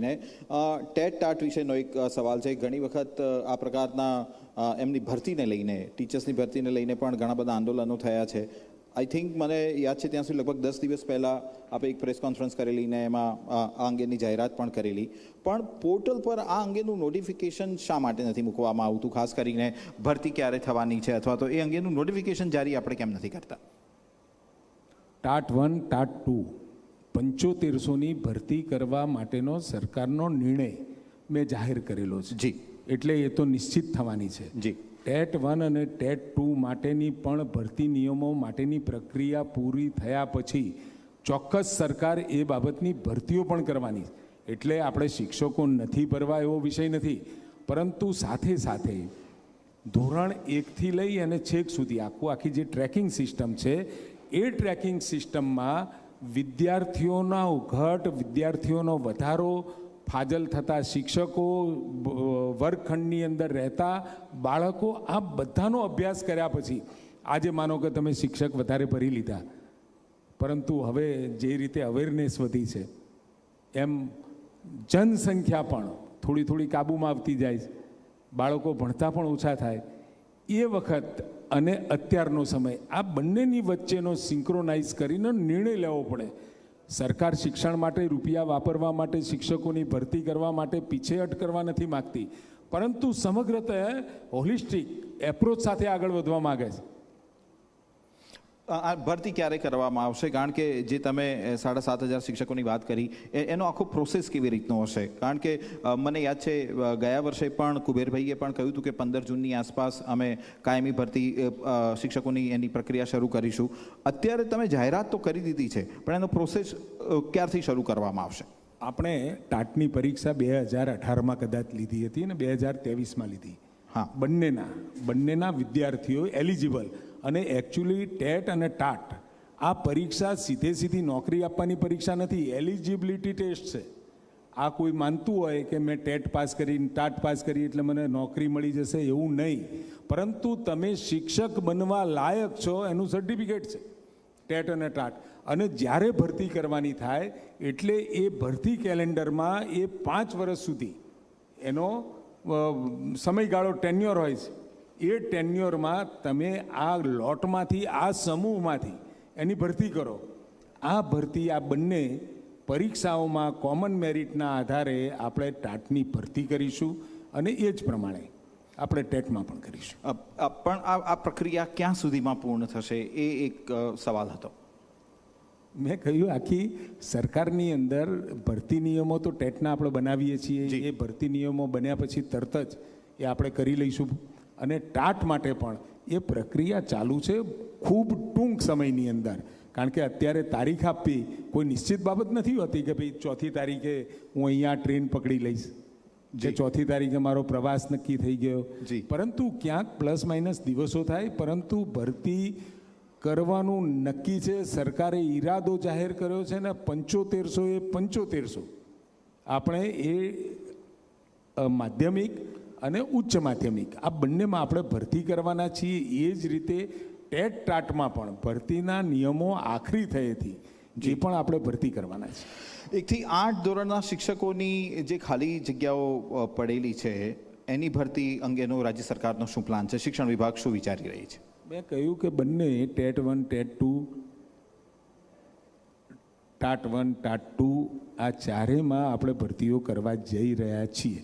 ને TET TAT વિશેનો એક સવાલ છે. ઘણી વખત આ પ્રકારના એમની ભરતીને લઈને, ટીચર્સની ભરતીને લઈને પણ ઘણા બધા આંદોલનો થયા છે. આઈ થિંક મને યાદ છે ત્યાં સુધી લગભગ દસ દિવસ પહેલાં આપણે એક પ્રેસ કોન્ફરન્સ કરેલી ને એમાં આ અંગેની જાહેરાત પણ કરેલી. પણ પોર્ટલ પર આ અંગેનું નોટિફિકેશન શા માટે નથી મૂકવામાં આવતું? ખાસ કરીને ભરતી ક્યારે થવાની છે અથવા તો એ અંગેનું નોટિફિકેશન જારી આપણે કેમ નથી કરતા? TAT one, TAT two. પંચોતેરસોની ભરતી કરવા માટેનો સરકારનો નિર્ણય મેં જાહેર કરેલો છે. જી. એટલે એ તો નિશ્ચિત થવાની છે. જી. ટેટ વન અને ટેટ ટુ માટેની પણ ભરતી નિયમો માટેની પ્રક્રિયા પૂરી થયા પછી ચોક્કસ સરકાર એ બાબતની ભરતીઓ પણ કરવાની એટલે આપણે શિક્ષકો નથી ભરવા એવો વિષય નથી. પરંતુ સાથે સાથે ધોરણ એકથી લઈ અને છેક સુધી આખું આખી જે ટ્રેકિંગ સિસ્ટમ છે એ ટ્રેકિંગ સિસ્ટમમાં વિદ્યાર્થીઓના ઘટ, વિદ્યાર્થીઓનો વધારો, ફાજલ થતા શિક્ષકો વર્ગખંડની અંદર રહેતા બાળકો, આ બધાનો અભ્યાસ કર્યા પછી, આજે માનો કે તમે શિક્ષક વધારે ભરી લીધા. પરંતુ હવે જે રીતે અવેરનેસ વધી છે, એમ જનસંખ્યા પણ થોડી થોડી કાબૂમાં આવતી જાય બાળકો ભણતા પણ ઓછા થાય. એ વખત અને અત્યારનો સમય. આ બંનેની વચ્ચેનો સિંક્રોનાઇઝ કરીને નિર્ણય લેવો પડે. સરકાર શિક્ષણ માટે રૂપિયા વાપરવા માટે, શિક્ષકોની ભરતી કરવા માટે પીછેહટ કરવા નથી માગતી. પરંતુ સમગ્રત હોલિસ્ટિક એપ્રોચ સાથે આગળ વધવા માગે છે. આ ભરતી ક્યારે કરવામાં આવશે? કારણ કે જે તમે સાડા સાત હજાર શિક્ષકોની વાત કરી એ- એનો આખો પ્રોસેસ કેવી રીતનો હશે? કારણ કે મને યાદ છે ગયા વર્ષે પણ કુબેરભાઈએ પણ કહ્યું હતું કે પંદર જૂનની આસપાસ અમે કાયમી ભરતી શિક્ષકોની એની પ્રક્રિયા શરૂ કરીશું. અત્યારે તમે જાહેરાત તો કરી દીધી છે પણ એનો પ્રોસેસ ક્યારથી શરૂ કરવામાં આવશે? આપણે ટાટની પરીક્ષા બે હજાર અઢારમાં કદાચ લીધી હતી અને બે હજાર ત્રેવીસમાં લીધી. હા. બંનેના બંનેના વિદ્યાર્થીઓ એલિજિબલ. અને એકચ્યુઅલી ટેટ અને ટાટ આ પરીક્ષા સીધે સીધી નોકરી આપવાની પરીક્ષા નથી એલિજિબિલિટી ટેસ્ટ છે. આ કોઈ માનતું હોય કે મેં ટેટ પાસ કરી, ટાટ પાસ કરી એટલે મને નોકરી મળી જશે એવું નહીં. પરંતુ તમે શિક્ષક બનવા લાયક છો એનું સર્ટિફિકેટ છે, ટેટ અને ટાટ. અને જ્યારે ભરતી કરવાની થાય એટલે એ ભરતી કેલેન્ડરમાં એ પાંચ વર્ષ સુધી એનો સમયગાળો ટેન્યોર હોય છે. એ ટેન્યોરમાં તમે આ લોટમાંથી આ સમૂહમાંથી એની ભરતી કરો. આ ભરતી આ બંને પરીક્ષાઓમાં કોમન મેરિટના આધારે આપણે ટાટની ભરતી કરીશું અને એ જ પ્રમાણે આપણે ટેટમાં પણ કરીશું. પણ આ આ પ્રક્રિયા ક્યાં સુધીમાં પૂર્ણ થશે? એ એક સવાલ હતો. મેં કહ્યું આખી સરકારની અંદર ભરતી નિયમો તો ટેટના આપણે બનાવીએ છીએ. એ ભરતી નિયમો બન્યા પછી તરત જ એ આપણે કરી લઈશું. અને ટાટ માટે પણ એ પ્રક્રિયા ચાલુ છે ખૂબ ટૂંક સમયની અંદર. કારણ કે અત્યારે તારીખ આપવી કોઈ નિશ્ચિત બાબત નથી હોતી કે ભાઈ ચોથી તારીખે હું અહીંયા ટ્રેન પકડી લઈશ. જે ચોથી તારીખે મારો પ્રવાસ નક્કી થઈ ગયો. પરંતુ ક્યાંક પ્લસ માઇનસ દિવસો થાય પરંતુ ભરતી કરવાનું નક્કી છે. સરકારે ઈરાદો જાહેર કર્યો છે ને પંચોતેરસો એ પંચોતેરસો. આપણે એ માધ્યમિક અને ઉચ્ચ માધ્યમિક. આ બંનેમાં આપણે ભરતી કરવાના છીએ. એ જ રીતે ટેટ ટાટમાં પણ ભરતીના નિયમો આખરી થયેથી જે પણ આપણે ભરતી કરવાના છે એકથી આઠ ધોરણના શિક્ષકોની જે ખાલી જગ્યાઓ પડેલી છે એની ભરતી અંગેનો રાજ્ય સરકારનો શું પ્લાન છે? શિક્ષણ વિભાગ શું વિચારી રહી છે? મેં કહ્યું કે બંને TET one TET two TAT one TAT two આ ચારેમાં આપણે ભરતીઓ કરવા જઈ રહ્યા છીએ.